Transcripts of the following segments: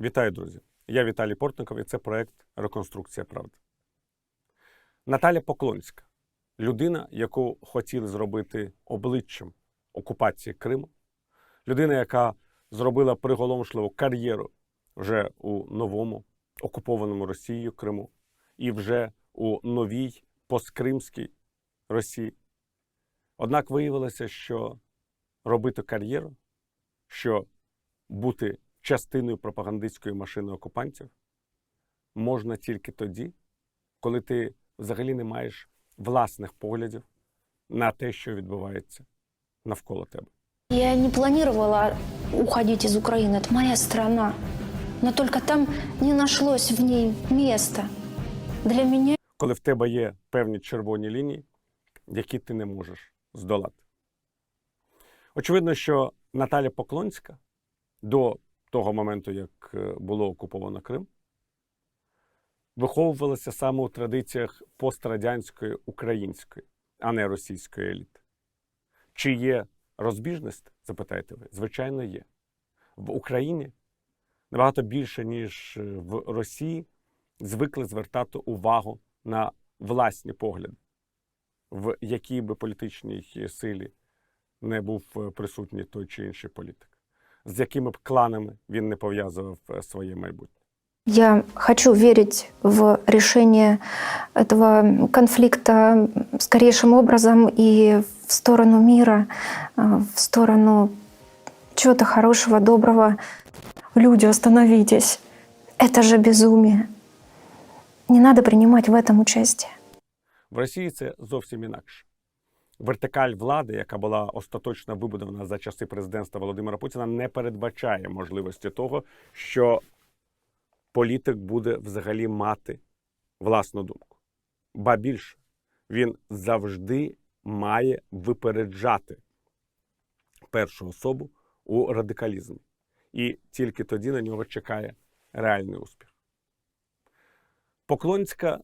Вітаю, друзі! Я Віталій Портников і це проект Реконструкція правди. Наталя Поклонська людина, яку хотіли зробити обличчям окупації Криму, людина, яка зробила приголомшливу кар'єру вже у новому окупованому Росією Криму і вже у новій посткримській Росії. Однак виявилося, що робити кар'єру, що бути частиною пропагандистської машини окупантів можна тільки тоді, коли ти взагалі не маєш власних поглядів на те, що відбувається навколо тебе. Я не планировала уходить из Украины. Это моя страна. Но только там не нашлось в ней места. Для меня Коли в тебе є певні червоні лінії, які ти не можеш здолати. Очевидно, що Наталя Поклонська до того моменту, як е, було окуповано Крим, виховувалася саме у традиціях пострадянської української, а не російської еліти. Чи є розбіжність, запитаєте ви? Звичайно, є. В Україні набагато більше, ніж е, в Росії, звикли звертати увагу на власні погляди, в якій би політичній силі не був е, присутній той чи інший політик, з якими б кланами він не пов'язував е, своє майбутнє. я хочу верить в решение этого конфликта скорейшим образом и в сторону мира, э, в сторону чего-то хорошего, доброго. Люди, остановитесь. Это же безумие. Не надо принимать в этом участие. В Росії це зовсім інакше. Вертикаль влади, яка була остаточно вибудована за часи президентства Володимира Путіна, не передбачає можливості того, що політик буде взагалі мати власну думку. Ба більше, він завжди має випереджати першу особу у радикалізмі. І тільки тоді на нього чекає реальний успіх. Поклонська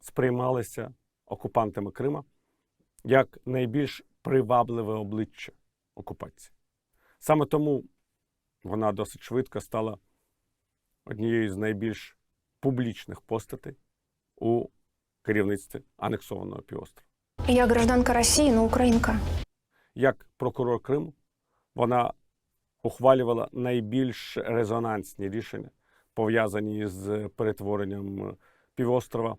сприймалася окупантами Крима як найбільш привабливе обличчя окупації. Саме тому вона досить швидко стала однією з найбільш публічних постатей у керівництві анексованого півострова. Я гражданка России, но украинка. Як прокурор Криму, вона ухвалювала найбільш резонансні рішення, пов'язані з перетворенням півострова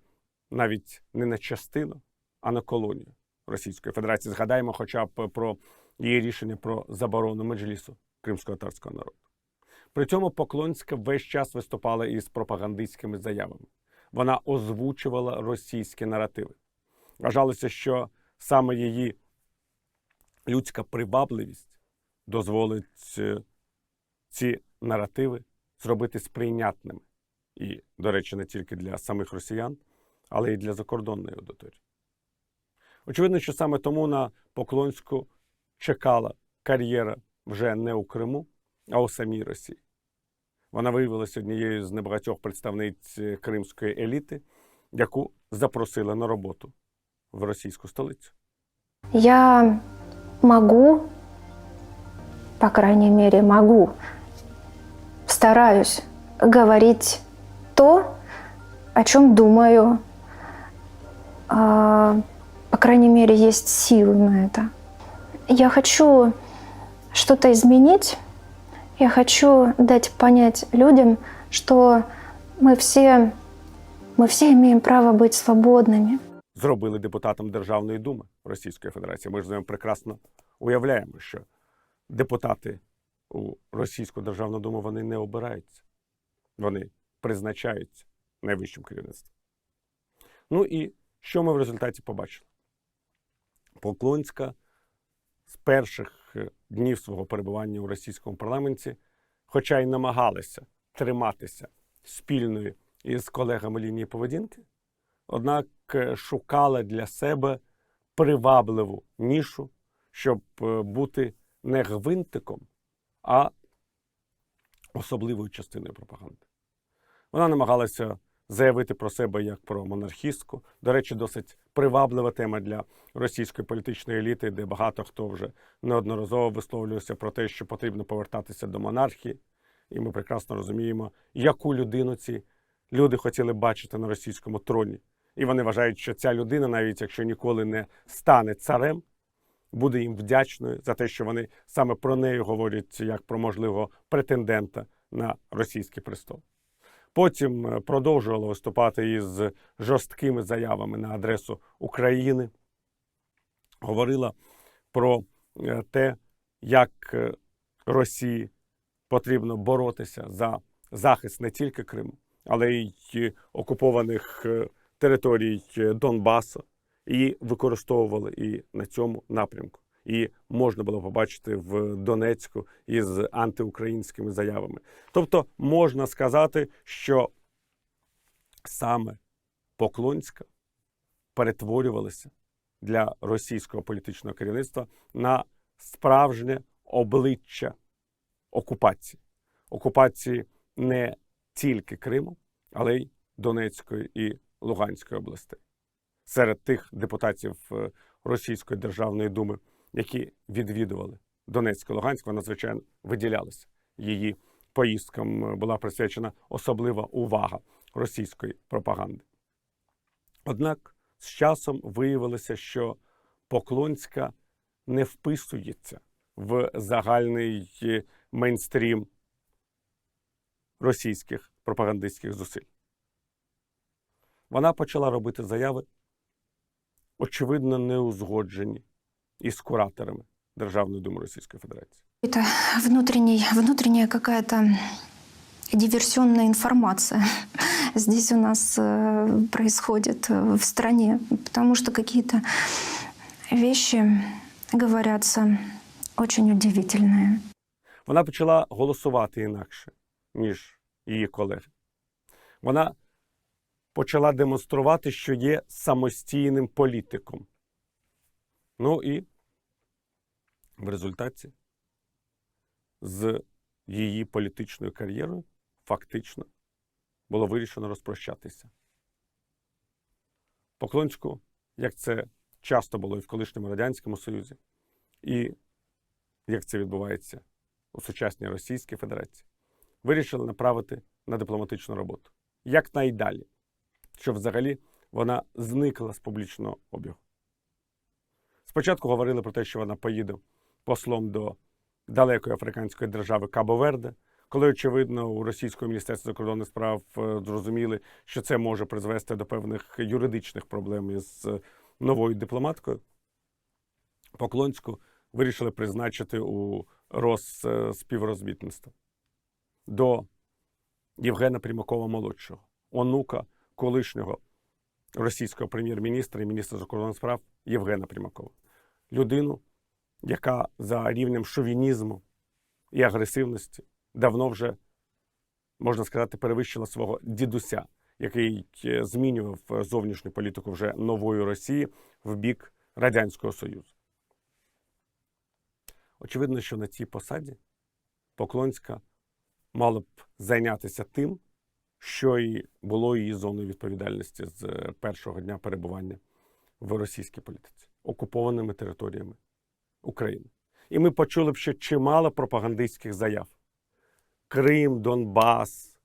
навіть не на частину, а на колонію Російської Федерації. Згадаємо хоча б про її рішення про заборону меджлісу кримсько-татарського народу. При цьому Поклонська весь час виступала із пропагандистськими заявами. Озвучувала озвучувала російські наративи. Вважалося, що саме її людська привабливість дозволить е, ці наративи зробити сприйнятними. І, до речі, не тільки для самих росіян, але й для закордонної аудиторії. Очевидно, що саме тому на Поклонську чекала кар'єра вже не у Криму, а у самій Росії. Вона виявилася однією з небагатьох представниць е, кримської еліти, яку запросили на роботу в російську столицю. Я могу, по крайней мере, могу, стараюсь говорить то, о чем думаю А, По крайней мере, есть силы на это. Я хочу что-то изменить. Я хочу дать понять людям, что мы все, мы все имеем право быть свободными. зробили депутатом Державної думи Російської Федерації. Ми ж з вами прекрасно уявляємо, що депутати у Російську Державну Думу вони не обираються, вони призначаються найвищим керівництвом. Ну і що ми в результаті побачили? Поклонська з перших е, днів свого перебування у російському парламенті, хоча й намагалася триматися спільної із колегами лінії поведінки, однак е, шукала для себе привабливу нішу, щоб е, бути не гвинтиком, а особливою частиною пропаганди. Вона намагалася заявити про себе як про монархістку. До речі, досить приваблива тема для російської політичної еліти, де багато хто вже неодноразово висловлювався про те, що потрібно повертатися до монархії. І ми прекрасно розуміємо, яку людину ці люди хотіли бачити на російському троні. І вони вважають, що ця людина, навіть якщо ніколи не стане царем, буде їм вдячною за те, що вони саме про неї говорять як про можливого претендента на російський престол. Потім е, продовжувала виступати із жорсткими заявами на адресу України, говорила про е, те, як е, Росії потрібно боротися за захист не тільки Криму, але й окупованих територій Донбасу, і використовували і на цьому напрямку. І можна було побачити в Донецьку із антиукраїнськими заявами. Тобто можна сказати, що саме Поклонська перетворювалася для російського політичного керівництва на справжнє обличчя окупації. Окупації не тільки Криму, але й Донецької і Луганської областей. Серед тих депутатів е, Російської державної думи, які відвідували Донецьк Луганськ, вона, звичайно, виділялася. Її поїздкам е, була присвячена особлива увага російської пропаганди. Однак з часом виявилося, що Поклонська не вписується в загальний е, мейнстрім російських пропагандистських зусиль. Вона почала робити заяви, очевидно, неузгоджені із кураторами Державної думи Російської Федерації. Это внутренний, внутренняя какая-то диверсионная информация здесь у нас э, происходит э, в стране, потому что какие-то вещи говорятся очень удивительные. Вона почала голосувати інакше, ніж її колеги. Вона почала демонструвати, що є самостійним політиком. Ну і в результаті з її політичною кар'єрою фактично було вирішено розпрощатися. Поклонську, як це часто було і в колишньому Радянському Союзі, і як це відбувається у сучасній Російській Федерації, вирішили направити на дипломатичну роботу якнайдалі, щоб взагалі вона зникла з публічного обігу. Спочатку говорили про те, що вона поїде послом до далекої африканської держави Кабо-Верде, коли, очевидно, у російському міністерстві закордонних справ е, зрозуміли, що це може призвести до певних юридичних проблем із е, новою дипломаткою, Поклонську вирішили призначити у Росспівробітництво до Євгена Примакова молодшого, онука колишнього російського прем'єр-міністра і міністра закордонних справ Євгена Примакова. Людину, яка за рівнем шовінізму і агресивності давно вже, можна сказати, перевищила свого дідуся, який е, змінював е, зовнішню політику вже нової Росії в бік Радянського Союзу. Очевидно, що на цій посаді Поклонська мала б зайнятися тим, що і було її зоною відповідальності з е, першого дня перебування в російській політиці окупованими територіями України. І ми почули б ще чимало пропагандистських заяв: Крим, Донбас,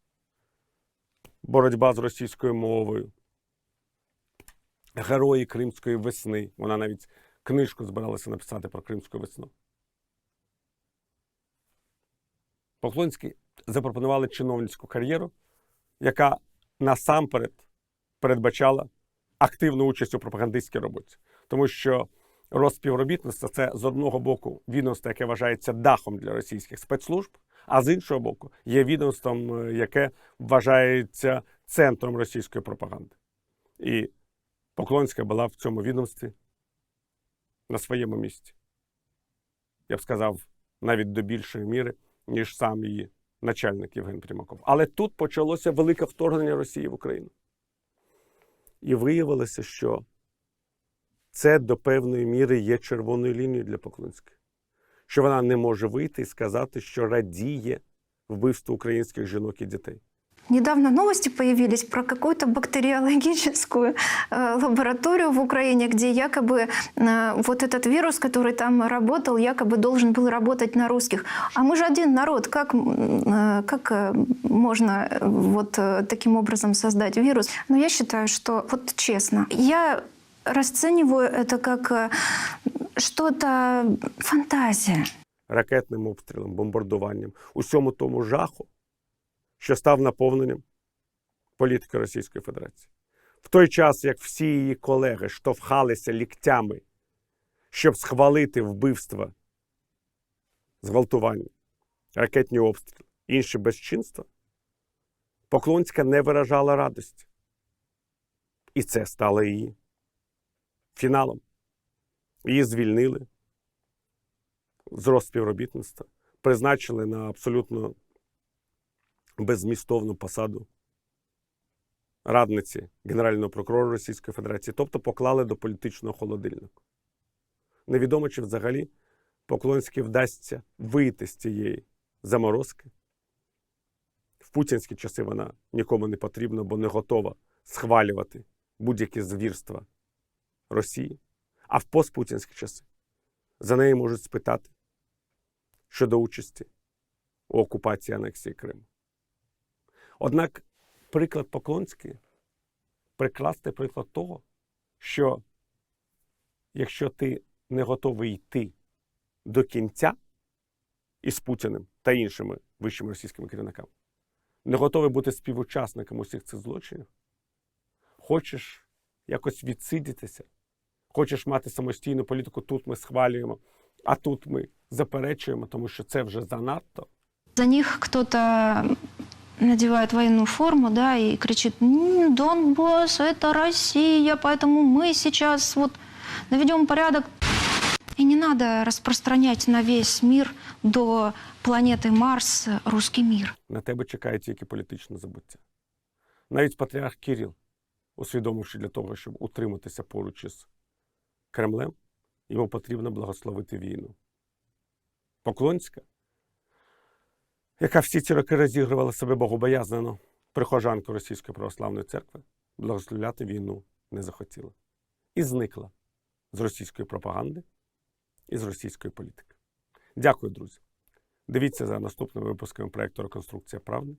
боротьба з російською мовою, герої Кримської весни. Вона навіть книжку збиралася написати про Кримську весну. Поклонський запропонували чиновницьку кар'єру, яка насамперед передбачала активну участь у пропагандистській роботі. Тому що розпівробітництво це з одного боку відомство, яке вважається дахом для російських спецслужб, а з іншого боку, є відомством, е, яке вважається центром російської пропаганди. І Поклонська була в цьому відомстві на своєму місці. Я б сказав, навіть до більшої міри, ніж сам її начальник Євген Примаков. Але тут почалося велике вторгнення Росії в Україну. І виявилося, що це до певної міри є червоною лінією для Поклонської. Що вона не може вийти і сказати, що радіє вбивству українських жінок і дітей. Недавно новости появились про какую-то бактериологическую э, лабораторию в Украине, где якобы э, вот этот вирус, который там работал, якобы должен был работать на русских. А мы же один народ. Как, м, э, как э, можно э, вот э, таким образом создать вирус? Но я считаю, что вот честно, я расцениваю это как э, что-то фантазия. ракетним обстрілом, бомбардуванням, усьому тому жаху, що став наповненням політики Російської Федерації. В той час, як всі її колеги штовхалися ліктями, щоб схвалити вбивства, зґвалтування, ракетні обстріли, інші безчинства, Поклонська не виражала радості. І це стало її фіналом. Її звільнили з розпівробітництва, призначили на абсолютно беззмістовну посаду радниці Генерального прокурора Російської Федерації, тобто поклали до політичного холодильника. Невідомо, чи взагалі Поклонській вдасться вийти з цієї заморозки. В путінські часи вона нікому не потрібна, бо не готова схвалювати будь-які звірства Росії. А в постпутінські часи за неї можуть спитати щодо участі у окупації анексії Криму. Однак приклад Поклонський прекрасний приклад того, що якщо ти не готовий йти до кінця із Путіним та іншими вищими російськими керівниками, не готовий бути співучасником усіх цих злочинів, хочеш якось відсидітися, хочеш мати самостійну політику, тут ми схвалюємо, а тут ми заперечуємо, тому що це вже занадто. За них кто-то надевает военную форму, да, и кричит, «М, Донбасс – это Россия, поэтому мы сейчас вот наведем порядок. И не надо распространять на весь мир до планеты Марс русский мир. На тебе чекає тільки політичне забуття. Навіть патріарх Кіріл, усвідомивши для того, щоб утриматися поруч із Кремлем, йому потрібно благословити війну. Поклонська, яка всі ці роки розігрувала себе богобоязнено, прихожанку Російської православної церкви, благословляти війну не захотіла. І зникла з російської пропаганди і з російської політики. Дякую, друзі. Дивіться за наступними випусками проєкту Реконструкція правди.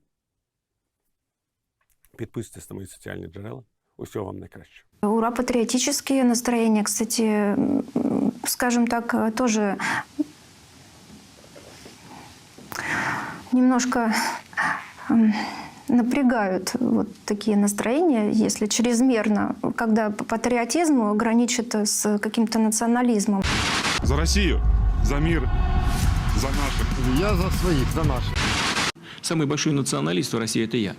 Підписуйтесь на мої соціальні джерела. Усього вам найкращого. Ура, патриотические настроения, кстати, м, скажем так, тоже немножко напрягают вот такие настроения, если чрезмерно, когда патриотизм граничит с каким-то национализмом. За Россию, за мир, за наших. Я за своих, за наших. Самый большой националист в России – это я.